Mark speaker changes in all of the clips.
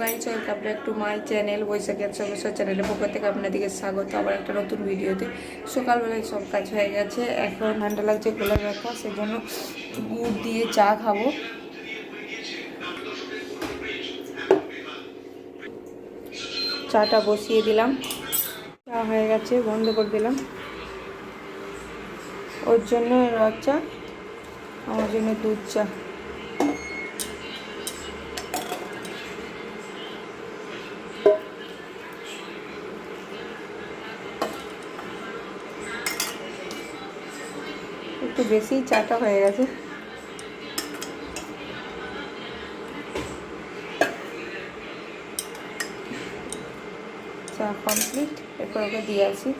Speaker 1: Guys, welcome back to my channel, Baishakhi আর সবেশ্বর চ্যানেলের পক্ষ থেকে আপনাদেরকে স্বাগত। আবার একটা নতুন ভিডিওতে। সকালবেলায় সব কাজ হয়ে গেছে, এখন ঠান্ডা লাগছে গোলা ব্যথা সেজন্য গুড় দিয়ে চা খাব। চাটা বসিয়ে দিলাম। চা হয়ে গেছে, বন্ধ করে দিলাম। ওর জন্য রদ চা, আমার জন্য দুধ চা। একটু বেশি চাটা হয়ে গেছে। চা কমপ্লিট এরপর ওকে দিয়ে আসি।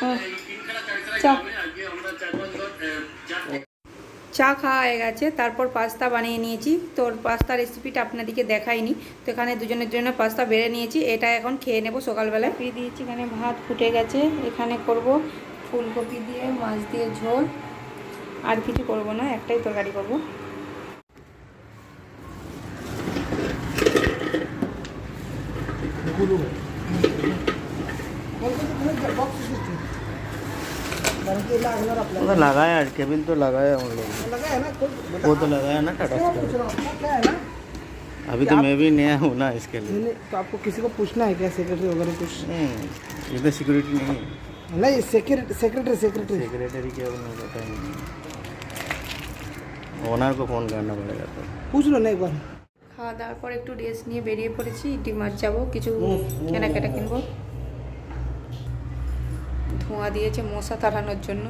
Speaker 1: হ্যাঁ, চা। চা খাওয়া হয়ে গেছে তারপর পাস্তা বানিয়ে নিয়েছি তোর পাস্তা রেসিপিটা আপনাদেরকে দেখাইনি তো এখানে দুজনের জন্য পাস্তা বেড়ে নিয়েছি এটা এখন খেয়ে নেব সকালবেলায় দিয়ে দিয়েছি এখানে ভাত ফুটে গেছে এখানে করব ফুলকপি দিয়ে মাছ দিয়ে ঝোল আর কিছু করব না একটাই তরকারি করব
Speaker 2: वो तो लगाया है केबिन तो लगाया हम लोग वो तो लगाया ना टाटा स्काई अभी तो मैं भी नया हूँ ना इसके लिए
Speaker 3: नहीं, तो आपको किसी को पूछना है क्या सेक्रेटरी वगैरह कुछ
Speaker 2: नहीं इधर सिक्योरिटी नहीं है
Speaker 3: नहीं सेक्रेटरी सेक्रेटरी सेक्रेटरी
Speaker 2: सेक्रेटरी के नहीं पता नहीं ओनर को फ़ोन करना पड़ेगा तो
Speaker 3: पूछ लो ना एक बार
Speaker 1: খাওয়া দাওয়ার পর একটু রেস্ট নিয়ে বেরিয়ে পড়েছি ডিমার্ট যাবো কিছু কেনাকাটা কিনবো ধোঁয়া দিয়েছে মশা তাড়ানোর জন্য।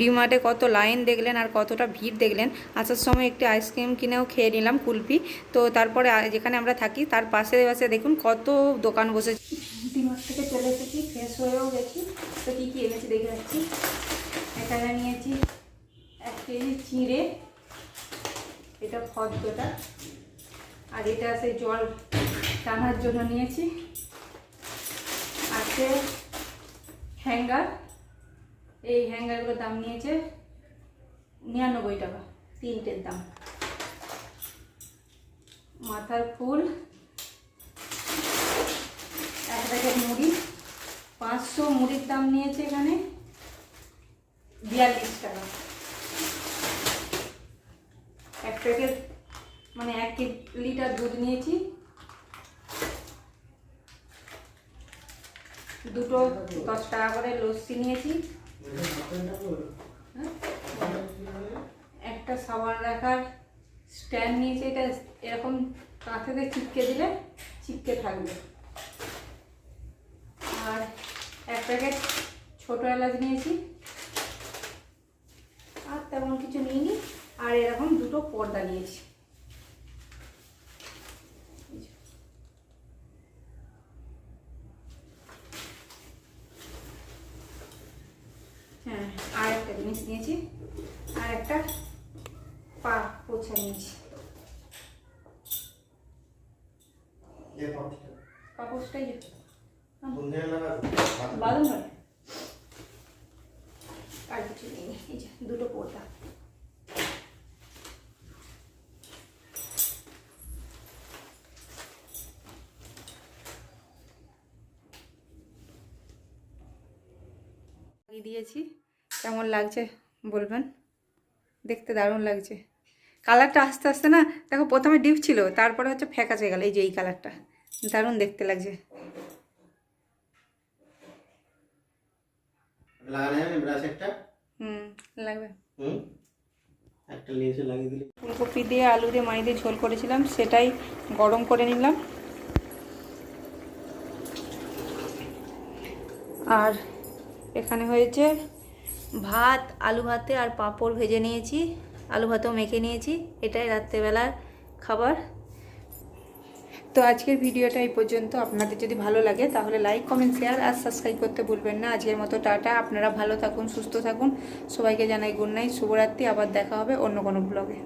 Speaker 1: ডিমার্টে কত লাইন দেখলেন আর কতটা ভিড় দেখলেন? আসার সময় একটি আইসক্রিম কিনেও খেয়ে নিলাম কুলপি তো তারপরে যেখানে আমরা থাকি, তার পাশে পাশে দেখুন কত দোকান বসেছে। ডিমার্ট থেকে চলে এসেছি ফ্রেশ হয়েও গেছি। তো কী কী এনেছি দেখে যাচ্ছি এখানে নিয়েছি এক কেজি চিঁড়ে, এটা ফর্দটা আর এটা সেই জল টানার জন্য নিয়েছি। আছে হ্যাঙ্গার। এই হ্যাঙ্গারগুলোর দাম নিয়েছে নিরানব্বই টাকা, তিনটের দাম। মাথার ফুল, এক প্যাকেট মুড়ি, পাঁচশো মুড়ির দাম নিয়েছে এখানে, বিয়াল্লিশ টাকা। এক প্যাকেট মানে এক লিটার দুধ নিয়েছি। দুটো দশ টাকা করে লস্যি নিয়েছি? একটা সাবান রাখার স্ট্যান্ড নিয়েছে, এটা এরকম কাঁথেতে চিপকে দিলে চিপকে থাকবে। আর এক প্যাকেট ছোটো এলাচ নিয়েছি। আর তেমন কিছু নিইনি। আর এরকম দুটো পর্দা নিয়েছি হ্যাঁ আর একটা জিনিস নিয়েছি। আর একটা পা পোছা নিয়েছি। পাপোশটাই বাদম নয় আর কিছু নেই। এই যে দুটো পর্দা। দিয়েছি। কেমন লাগছে বলবেন? দেখতে দারুণ লাগছে। কালারটা আস্তে আস্তে না দেখো প্রথমে ডিপ ছিল তারপরে হচ্ছে ফ্যাকাচে গেল এই যে এই কালারটা। দারুণ দেখতে লাগছে। হুম লাগবে। ফুলকপি দিয়ে আলু দিয়ে মাই দিয়ে ঝোল করেছিলাম সেটাই গরম করে নিলাম। আর এখানে হয়েছে ভাত, আলু ভাতে আর পাঁপড় ভেজে নিয়েছি। আলু ভাতও মেখে নিয়েছি। এটাই রাত্রেবেলার খাবার। তো আজকের ভিডিওটা এই পর্যন্ত। আপনাদের যদি ভালো লাগে তাহলে লাইক কমেন্ট শেয়ার আর সাবস্ক্রাইব করতে ভুলবেন না। আজকের মতো টাটা। আপনারা ভালো থাকুন, সুস্থ থাকুন। সবাইকে জানাই গুড নাইট শুভরাত্রি। আবার দেখা হবে অন্য কোনো ব্লগে